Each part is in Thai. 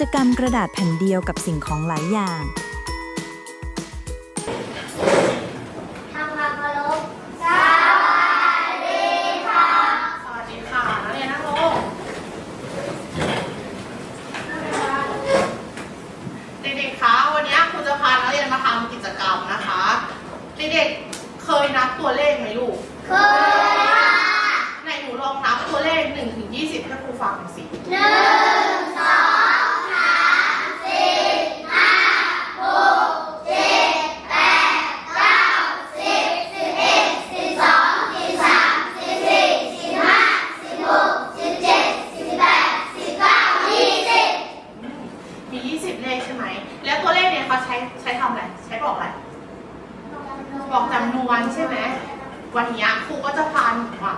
จกรรมกระดาษแผ่นเดียวกับสิ่งของหลายอย่าง ทำความเคารพสวัสดีค่ะนักเรียนนั่งลงเด็กๆ คะ วันนี้ครูจะพานักเรียนมาทำกิจกรรมนะคะ เด็กๆ เคยนับตัวเลขไหมลูก เคยค่ะไหนหนูลองนับตัวเลข1ถึง20ให้ครูฟังหน่อยสิ หนึ่งสองสามสี่ห้าหกเจ็ดแปดเก้าสิบสิบเอ็ดสิบสองสิบสามสิบสี่สิบห้าสิบหกสิบเจ็ดสิบแปดสิบเก้ายี่สิบ มี 20 เลขใช่ไหม แล้วตัวเลขเนี่ยเขาใช้ใช้ทำอะไร ใช้ บอกอะไร บอกจำนวนใช่ไหม วันนี้ครูก็จะพาหนูอะ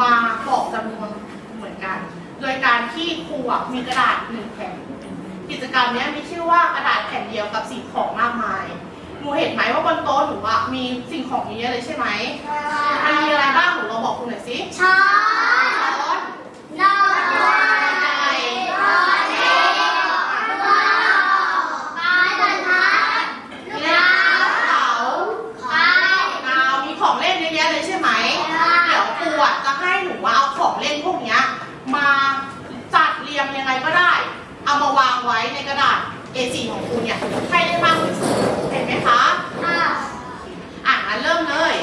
มาบอกจำนวนเหมือนกัน โดยการที่ครูอะมีกระดาษหนึ่งแผ่น กิจกรรมเนี้ยมีชื่อว่ากระดาษแผ่นเดียวกับสิ่งของมากมาย หนูเห็นไหมว่าบนโต๊ะหนูอะมีสิ่งของเยอะเลยใช่ไหมมันมีอะไรบ้างหนูลองบอกครูหน่อยสิช้อนช้อน นอนไก่นอนเด็กนอนไม้บรรทัดลูก เล่ ดาน ว เสา ไม้ ดาวมี ของเล่นเยอะแยะเลยใช่ไหมค่ะเดี๋ยวครูอะจะให้หนูว่าเอาของเล่นพวกเนี้ย มาจัดเรียงยังไงก็ได้ เอามาวางไว้ในกระดาษ A4 ของครูเนี่ยให้ได้มากที่สุดเห็นไหมคะค่ะอะงั้นเริ่มเลย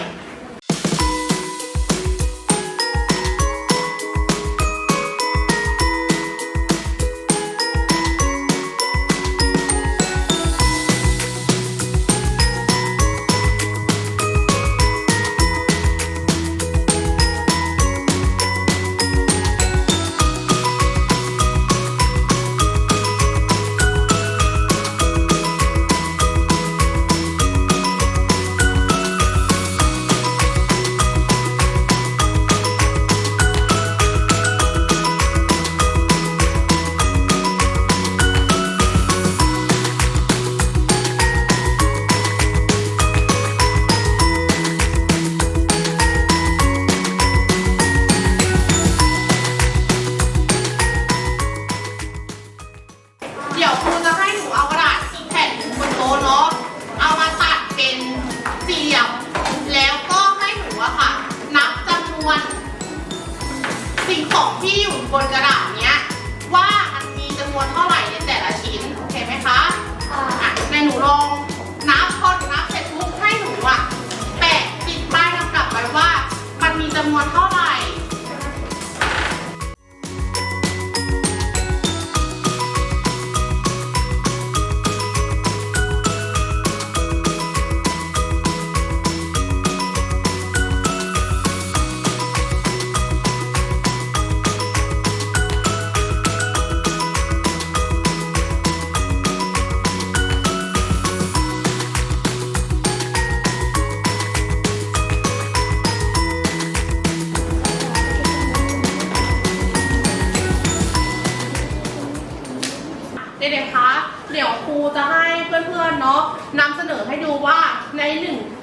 ที่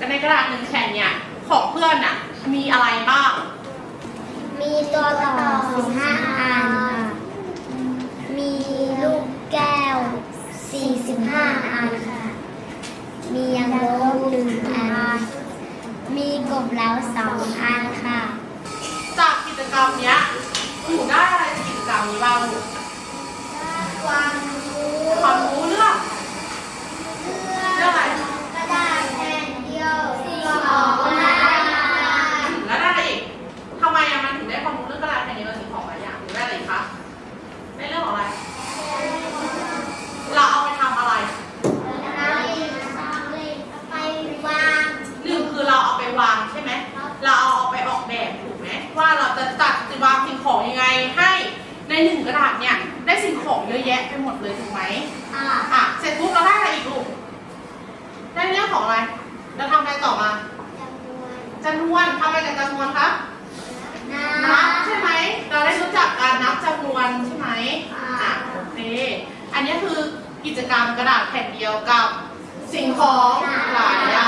ในกระดาษหนึ่งแผ่นเนี่ยของเพื่อนน่ะมีอะไรบ้าง มีตัวต่อสิบห้าอันค่ะมีลูกแก้วสี่สิบห้าอันค่ะ มียังลบหนึ่งอัน มีกบแล้วสองอันค่ะ จากกิจกรรมเนี้ยหนูได้อะไรจากกิจกรรมนี้บ้างลูกความรู้ความรู้เรื่อง เรื่องอะไร กระดาษแผ่นเดียวสิ่งของหลายอย่าง แล้วได้อะไรอีกทำไมอะมันถึงได้ความรู้เรื่องกระดาษแผ่นเดียวกับสิ่งของหลายอย่างหรือได้อะไรอีกคะได้เรื่องของอะไร เราเอาไปทำอะไร ไปวาง หนึ่งคือเราเอาไปวางใช่ไหม เราเอาไปออกแบบถูกไหมว่าเราจะจัดวางสิ่งของยังไงให้ในหนึ่ง กระดาษเนี่ยได้สิ่งของเยอะแยะไปหมดเลยถูกไหมอ่าอะเสร็จปุ๊บเราได้อะไรอีกลูก ได้เรื่องของอะไร เราทำอะไรต่อมาจำนวนจำนวนทำอะไรกับจำนวนครับนันับใช่ไหม เราได้รู้จักการนับจำนวนใช่ไหมอะโอเค อันนี้คือกิจกรรมกระดาษแผ่นเดียวกับสิ่งของหลายอย่าง